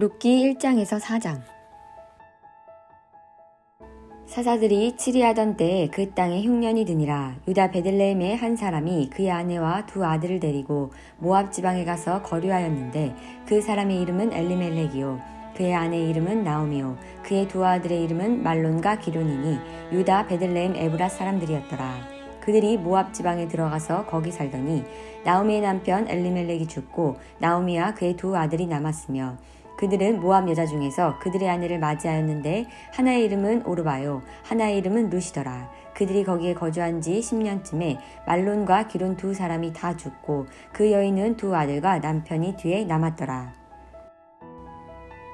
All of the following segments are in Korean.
룻기 1장에서 4장. 사사들이 치리하던 때에 그 땅에 흉년이 드니라. 유다 베들레헴의 한 사람이 그의 아내와 두 아들을 데리고 모압 지방에 가서 거류하였는데 그 사람의 이름은 엘리멜렉이요. 그의 아내의 이름은 나오미요. 그의 두 아들의 이름은 말론과 기론이니 유다 베들레헴 에브라 사람들이었더라. 그들이 모압 지방에 들어가서 거기 살더니 나오미의 남편 엘리멜렉이 죽고 나오미와 그의 두 아들이 남았으며 그들은 모압 여자 중에서 그들의 아내를 맞이하였는데 하나의 이름은 오르바요 하나의 이름은 루시더라. 그들이 거기에 거주한 지 10년쯤에 말론과 기론 두 사람이 다 죽고 그 여인은 두 아들과 남편이 뒤에 남았더라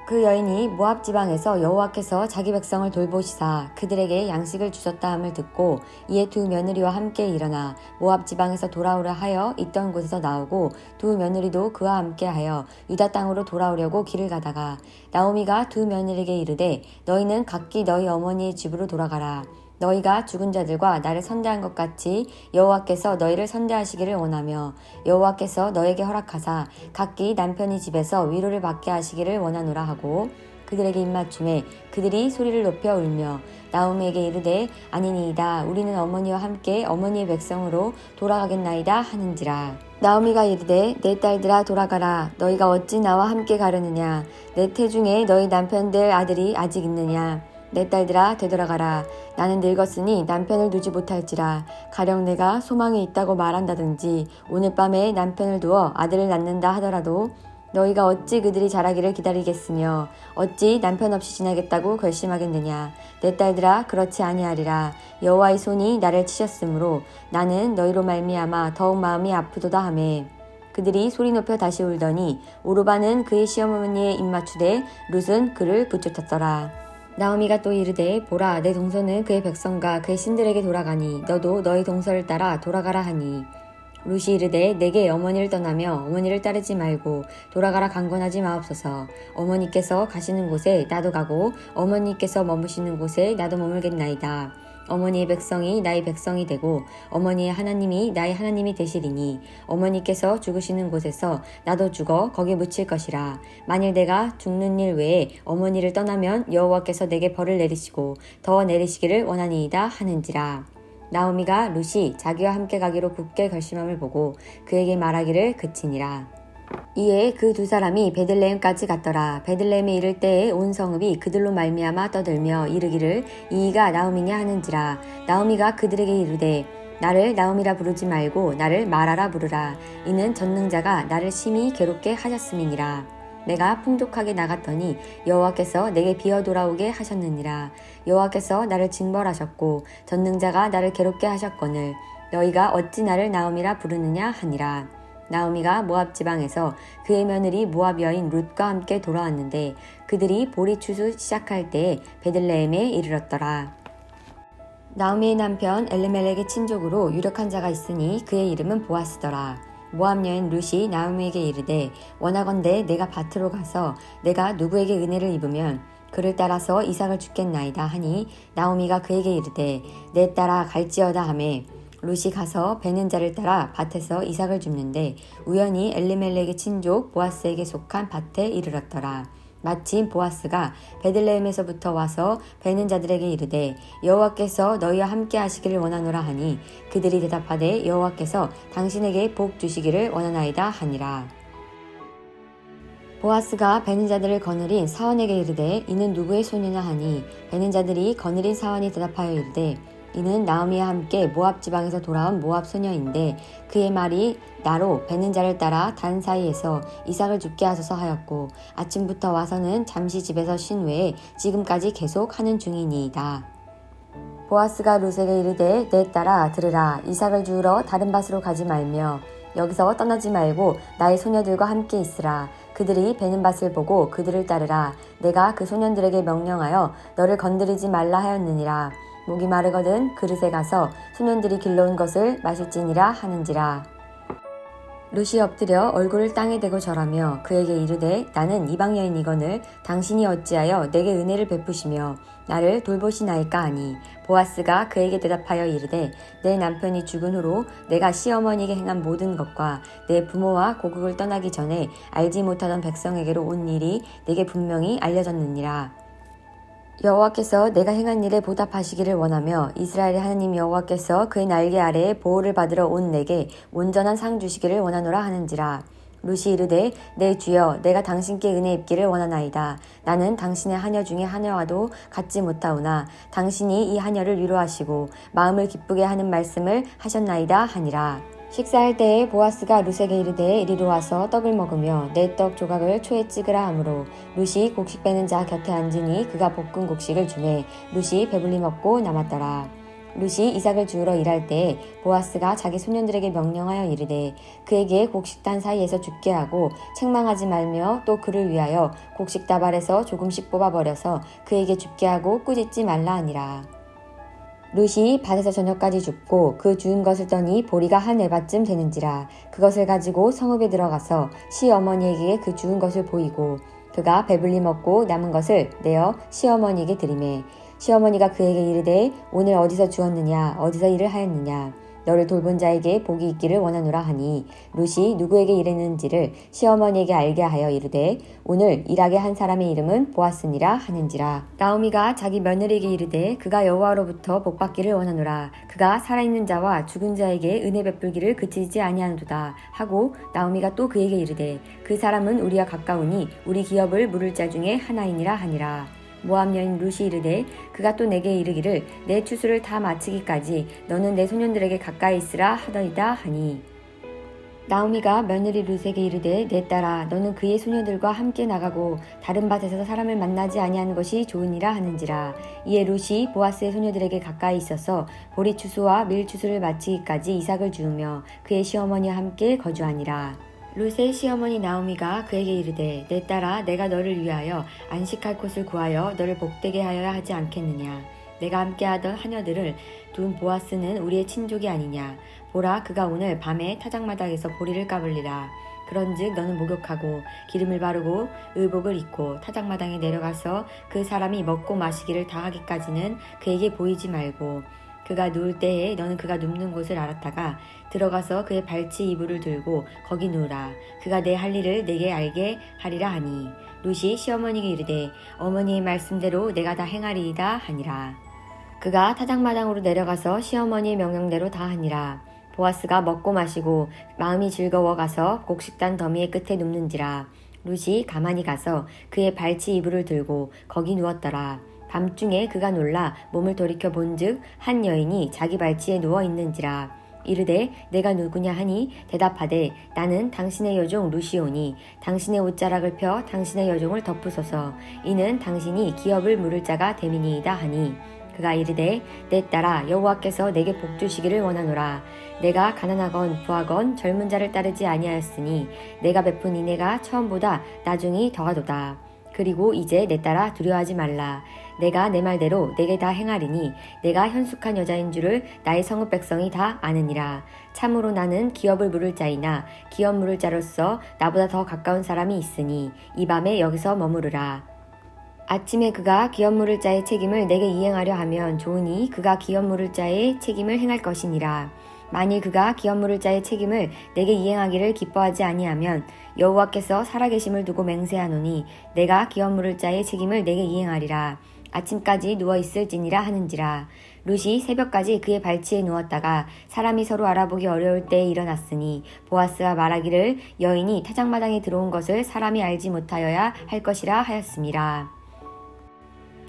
그 여인이 모압 지방에서 여호와께서 자기 백성을 돌보시사 그들에게 양식을 주셨다 함을 듣고 이에 두 며느리와 함께 일어나 모압 지방에서 돌아오려 하여 있던 곳에서 나오고 두 며느리도 그와 함께 하여 유다 땅으로 돌아오려고 길을 가다가 나오미가 두 며느리에게 이르되 너희는 각기 너희 어머니의 집으로 돌아가라 너희가 죽은 자들과 나를 선대한 것 같이 여호와께서 너희를 선대하시기를 원하며 여호와께서 너에게 허락하사 각기 남편이 집에서 위로를 받게 하시기를 원하노라 하고 그들에게 입맞춤에 그들이 소리를 높여 울며 나오미에게 이르되 아니니이다. 우리는 어머니와 함께 어머니의 백성으로 돌아가겠나이다 하는지라. 나오미가 이르되 내 딸들아 돌아가라. 너희가 어찌 나와 함께 가려느냐? 내 태중에 너희 남편들 아들이 아직 있느냐 내 딸들아 되돌아가라. 나는 늙었으니 남편을 두지 못할지라. 가령 내가 소망이 있다고 말한다든지 오늘 밤에 남편을 두어 아들을 낳는다 하더라도 너희가 어찌 그들이 자라기를 기다리겠으며 어찌 남편 없이 지나겠다고 결심하겠느냐? 내 딸들아 그렇지 아니하리라. 여호와의 손이 나를 치셨으므로 나는 너희로 말미암아 더욱 마음이 아프도다 하매. 그들이 소리 높여 다시 울더니 오르바는 그의 시어머니의 입맞추되 룻은 그를 부쫓았더라 나오미가 또 이르되 보라 내 동서는 그의 백성과 그의 신들에게 돌아가니 너도 너희 동서를 따라 돌아가라 하니. 루시 이르되 내게 어머니를 떠나며 어머니를 따르지 말고 돌아가라 강권하지 마옵소서. 어머니께서 가시는 곳에 나도 가고 어머니께서 머무시는 곳에 나도 머물겠나이다 어머니의 백성이 나의 백성이 되고 어머니의 하나님이 나의 하나님이 되시리니 어머니께서 죽으시는 곳에서 나도 죽어 거기 묻힐 것이라. 만일 내가 죽는 일 외에 어머니를 떠나면 여호와께서 내게 벌을 내리시고 더 내리시기를 원하니이다 하는지라. 나오미가 룻이 자기와 함께 가기로 굳게 결심함을 보고 그에게 말하기를 그치니라 이에 그 두 사람이 베들레헴까지 갔더라. 베들레헴에 이를 때에 온 성읍이 그들로 말미암아 떠들며 이르기를 이가 나오미냐 하는지라. 나오미가 그들에게 이르되 나를 나오미라 부르지 말고 나를 말하라 부르라. 이는 전능자가 나를 심히 괴롭게 하셨음이니라. 내가 풍족하게 나갔더니 여호와께서 내게 비어 돌아오게 하셨느니라. 여호와께서 나를 징벌하셨고 전능자가 나를 괴롭게 하셨거늘 너희가 어찌 나를 나오미라 부르느냐 하니라. 나오미가 모압 지방에서 그의 며느리 모압 여인 룻과 함께 돌아왔는데 그들이 보리 추수 시작할 때에 베들레헴에 이르렀더라. 나오미의 남편 엘레멜렉의 친족으로 유력한 자가 있으니 그의 이름은 보아스더라. 모압 여인 룻이 나오미에게 이르되 원하건대 내가 밭으로 가서 내가 누구에게 은혜를 입으면 그를 따라서 이삭을 죽겠나이다 하니 나오미가 그에게 이르되 내 따라 갈지어다 하매 룻이 가서 베는 자를 따라 밭에서 이삭을 줍는데 우연히 엘리멜렉의 친족 보아스에게 속한 밭에 이르렀더라. 마침 보아스가 베들레헴에서부터 와서 베는 자들에게 이르되 여호와께서 너희와 함께 하시기를 원하노라 하니 그들이 대답하되 여호와께서 당신에게 복 주시기를 원하나이다 하니라. 보아스가 베는 자들을 거느린 사원에게 이르되 이는 누구의 소녀냐 하니 베는 자들이 거느린 사원이 대답하여 이르되 이는 나오미와 함께 모압 지방에서 돌아온 모압 소녀인데 그의 말이 나로 베는 자를 따라 단 사이에서 이삭을 죽게 하소서 하였고 아침부터 와서는 잠시 집에서 쉰 외에 지금까지 계속 하는 중이니이다. 보아스가 룻에게 이르되 내 딸아 들으라. 이삭을 주우러 다른 밭으로 가지 말며 여기서 떠나지 말고 나의 소녀들과 함께 있으라. 그들이 베는 밭을 보고 그들을 따르라. 내가 그 소년들에게 명령하여 너를 건드리지 말라 하였느니라 목이 마르거든 그릇에 가서 소년들이 길러온 것을 마실지니라 하는지라. 루시 엎드려 얼굴을 땅에 대고 절하며 그에게 이르되 나는 이방 여인이거늘 당신이 어찌하여 내게 은혜를 베푸시며 나를 돌보시나이까 하니 보아스가 그에게 대답하여 이르되 내 남편이 죽은 후로 내가 시어머니에게 행한 모든 것과 내 부모와 고국을 떠나기 전에 알지 못하던 백성에게로 온 일이 내게 분명히 알려졌느니라 여호와께서 내가 행한 일에 보답하시기를 원하며 이스라엘의 하나님 여호와께서 그의 날개 아래에 보호를 받으러 온 내게 온전한 상 주시기를 원하노라 하는지라. 루시 이르되 내 주여 내가 당신께 은혜 입기를 원하나이다. 나는 당신의 하녀 중에 하녀와도 같지 못하오나 당신이 이 하녀를 위로하시고 마음을 기쁘게 하는 말씀을 하셨나이다 하니라 식사할 때에 보아스가 룻에게 이르되 이리로 와서 떡을 먹으며 내 떡 조각을 초에 찍으라 하므로 룻이 곡식 빼는 자 곁에 앉으니 그가 볶은 곡식을 주매 룻이 배불리 먹고 남았더라. 룻이 이삭을 주우러 일할 때에 보아스가 자기 소년들에게 명령하여 이르되 그에게 곡식단 사이에서 죽게 하고 책망하지 말며 또 그를 위하여 곡식 다발에서 조금씩 뽑아버려서 그에게 죽게 하고 꾸짖지 말라 하니라. 룻이 밭에서 저녁까지 줍고 그 주운 것을 떠니 보리가 한 에바쯤 되는지라 그것을 가지고 성읍에 들어가서 시어머니에게 그 주운 것을 보이고 그가 배불리 먹고 남은 것을 내어 시어머니에게 드리매 시어머니가 그에게 이르되 오늘 어디서 주었느냐 어디서 일을 하였느냐 너를 돌본 자에게 복이 있기를 원하노라 하니 룻이 누구에게 이랬는지를 시어머니에게 알게 하여 이르되 오늘 일하게 한 사람의 이름은 보았으니라 하는지라. 나오미가 자기 며느리에게 이르되 그가 여호와로부터 복받기를 원하노라. 그가 살아있는 자와 죽은 자에게 은혜 베풀기를 그치지 아니하노다 하고 나오미가 또 그에게 이르되 그 사람은 우리와 가까우니 우리 기업을 물을 자 중에 하나이니라 하니라 모함 여인 루시 이르되 그가 또 내게 이르기를 내 추수를 다 마치기까지 너는 내 소년들에게 가까이 있으라 하더이다 하니. 나오미가 며느리 룻에게 이르되 내 딸아 너는 그의 소녀들과 함께 나가고 다른 밭에서 사람을 만나지 아니하는 것이 좋으니라 하는지라. 이에 룻이 보아스의 소녀들에게 가까이 있어서 보리 추수와 밀 추수를 마치기까지 이삭을 주우며 그의 시어머니와 함께 거주하니라 룻의 시어머니 나오미가 그에게 이르되 내 딸아 내가 너를 위하여 안식할 곳을 구하여 너를 복되게 하여야 하지 않겠느냐? 내가 함께하던 하녀들을 둔 보아스는 우리의 친족이 아니냐? 보라 그가 오늘 밤에 타작마당에서 보리를 까불리라. 그런즉 너는 목욕하고 기름을 바르고 의복을 입고 타작마당에 내려가서 그 사람이 먹고 마시기를 다 하기까지는 그에게 보이지 말고 그가 누울 때에 너는 그가 눕는 곳을 알았다가 들어가서 그의 발치 이불을 들고 거기 누우라. 그가 내 할 일을 내게 알게 하리라 하니. 룻이 시어머니에게 이르되 어머니의 말씀대로 내가 다 행하리이다 하니라. 그가 타작마당으로 내려가서 시어머니의 명령대로 다 하니라. 보아스가 먹고 마시고 마음이 즐거워 가서 곡식단 더미의 끝에 눕는지라. 룻이 가만히 가서 그의 발치 이불을 들고 거기 누웠더라. 밤중에 그가 놀라 몸을 돌이켜 본즉 한 여인이 자기 발치에 누워 있는지라. 이르되 내가 누구냐 하니 대답하되 나는 당신의 여종 루시오니 당신의 옷자락을 펴 당신의 여종을 덮으소서. 이는 당신이 기업을 물을 자가 되미니이다 하니. 그가 이르되 내 딸아 여호와께서 내게 복 주시기를 원하노라. 내가 가난하건 부하건 젊은 자를 따르지 아니하였으니 내가 베푼 이내가 처음보다 나중이 더하도다. 그리고 이제 내 딸아 두려워하지 말라 내가 내 말대로 내게 다 행하리니 내가 현숙한 여자인 줄을 나의 성읍 백성이 다 아느니라. 참으로 나는 기업을 물을 자이나 기업 물을 자로서 나보다 더 가까운 사람이 있으니 이 밤에 여기서 머무르라. 아침에 그가 기업 물을 자의 책임을 내게 이행하려 하면 좋으니 그가 기업 물을 자의 책임을 행할 것이니라. 만일 그가 기업 물을 자의 책임을 내게 이행하기를 기뻐하지 아니하면 여호와께서 살아계심을 두고 맹세하노니 내가 기업 물을 자의 책임을 내게 이행하리라. 아침까지 누워 있을지니라 하는지라 룻이 새벽까지 그의 발치에 누웠다가 사람이 서로 알아보기 어려울 때에 일어났으니 보아스와 말하기를 여인이 타작마당에 들어온 것을 사람이 알지 못하여야 할 것이라 하였습니다.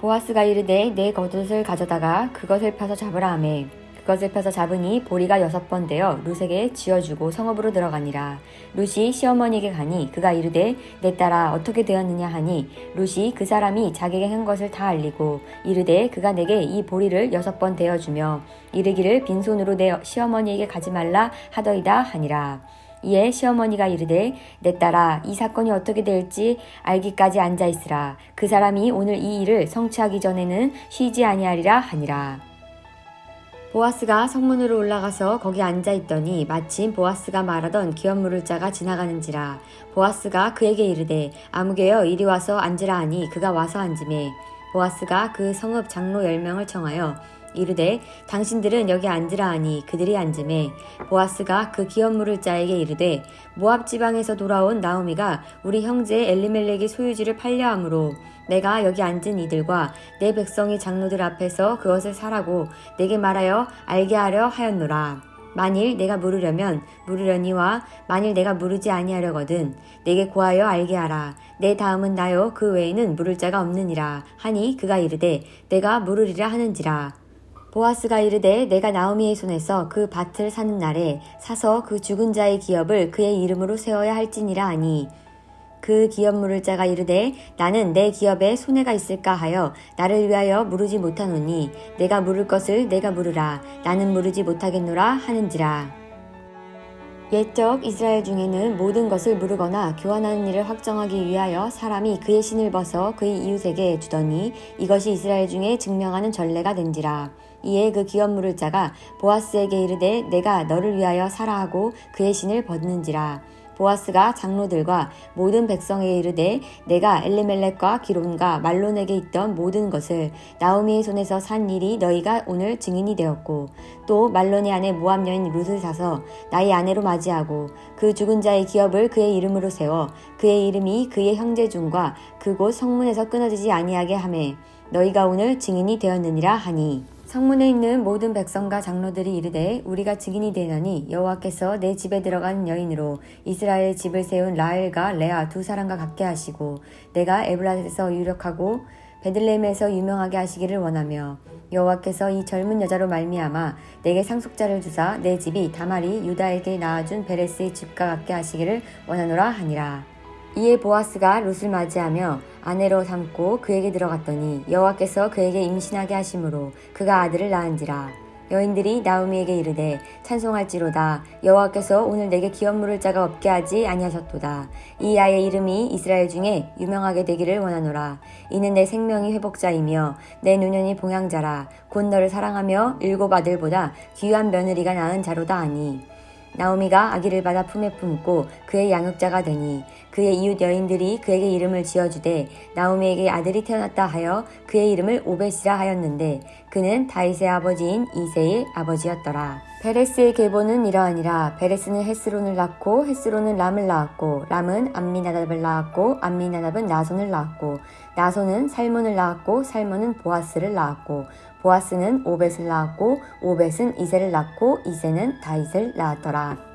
보아스가 이르되 내 겉옷을 가져다가 그것을 펴서 잡으라 하매 그것을 펴서 잡으니 보리가 여섯 번 되어 룻에게 지어주고 성읍으로 들어가니라. 룻이 시어머니에게 가니 그가 이르되 내 딸아 어떻게 되었느냐 하니 룻이 그 사람이 자기에게 한 것을 다 알리고 이르되 그가 내게 이 보리를 여섯 번 되어주며 이르기를 빈손으로 내 시어머니에게 가지 말라 하더이다 하니라. 이에 시어머니가 이르되 내 딸아 이 사건이 어떻게 될지 알기까지 앉아 있으라 그 사람이 오늘 이 일을 성취하기 전에는 쉬지 아니하리라 하니라 보아스가 성문으로 올라가서 거기 앉아 있더니 마침 보아스가 말하던 기업 물을 자가 지나가는지라 보아스가 그에게 이르되 아무개여 이리 와서 앉으라 하니 그가 와서 앉음에 보아스가 그 성읍 장로 열 명을 청하여 이르되 당신들은 여기 앉으라 하니 그들이 앉음에 보아스가 그 기업 물을 자에게 이르되 모압 지방에서 돌아온 나오미가 우리 형제 엘리멜렉이 소유지를 팔려 함으로 내가 여기 앉은 이들과 내 백성이 장로들 앞에서 그것을 사라고 내게 말하여 알게 하려 하였노라. 만일 내가 물으려면 물으려니와 만일 내가 물으지 아니하려거든 내게 고하여 알게 하라. 내 다음은 나요 그 외에는 물을 자가 없느니라 하니 그가 이르되 내가 물으리라 하는지라. 보아스가 이르되 내가 나오미의 손에서 그 밭을 사는 날에 사서 그 죽은 자의 기업을 그의 이름으로 세워야 할지니라 하니. 그 기업 물을 자가 이르되 나는 내 기업에 손해가 있을까 하여 나를 위하여 물으지 못하노니 내가 물을 것을 내가 물으라. 나는 물으지 못하겠노라 하는지라 옛적 이스라엘 중에는 모든 것을 물으거나 교환하는 일을 확정하기 위하여 사람이 그의 신을 벗어 그의 이웃에게 주더니 이것이 이스라엘 중에 증명하는 전례가 된지라. 이에 그 기업 물을 자가 보아스에게 이르되 내가 너를 위하여 사라 하고 그의 신을 벗는지라. 보아스가 장로들과 모든 백성에게 이르되 내가 엘리멜렉과 기론과 말론에게 있던 모든 것을 나오미의 손에서 산 일이 너희가 오늘 증인이 되었고 또 말론의 아내 모압 여인 룻을 사서 나의 아내로 맞이하고 그 죽은 자의 기업을 그의 이름으로 세워 그의 이름이 그의 형제 중과 그곳 성문에서 끊어지지 아니하게 하매 너희가 오늘 증인이 되었느니라 하니 성문에 있는 모든 백성과 장로들이 이르되 우리가 증인이 되노니 여호와께서 내 집에 들어간 여인으로 이스라엘 집을 세운 라헬과 레아 두 사람과 같게 하시고 내가 에브라에서 유력하고 베들레헴에서 유명하게 하시기를 원하며 여호와께서 이 젊은 여자로 말미암아 내게 상속자를 주사 내 집이 다말이 유다에게 낳아준 베레스의 집과 같게 하시기를 원하노라 하니라. 이에 보아스가 룻을 맞이하며 아내로 삼고 그에게 들어갔더니 여호와께서 그에게 임신하게 하심으로 그가 아들을 낳은지라. 여인들이 나우미에게 이르되 찬송할지로다. 여호와께서 오늘 내게 기업 물을 자가 없게 하지 아니하셨도다. 이 아이의 이름이 이스라엘 중에 유명하게 되기를 원하노라. 이는 내 생명이 회복자이며 내 노년이 봉양자라. 곧 너를 사랑하며 일곱 아들보다 귀한 며느리가 낳은 자로다 하니. 나오미가 아기를 받아 품에 품고 그의 양육자가 되니 그의 이웃 여인들이 그에게 이름을 지어주되 나오미에게 아들이 태어났다 하여 그의 이름을 오벳이라 하였는데 그는 다윗의 아버지인 이세의 아버지였더라. 베레스의 계보는 이러하니라 베레스는 헤스론을 낳고 헤스론은 람을 낳았고 람은 암미나답을 낳았고 암미나답은 나손을 낳았고 나손은 살몬을 낳았고 살몬은 보아스를 낳았고 보아스는 오벳을 낳았고 오벳은 이세를 낳고 이세는 다윗을 낳았더라.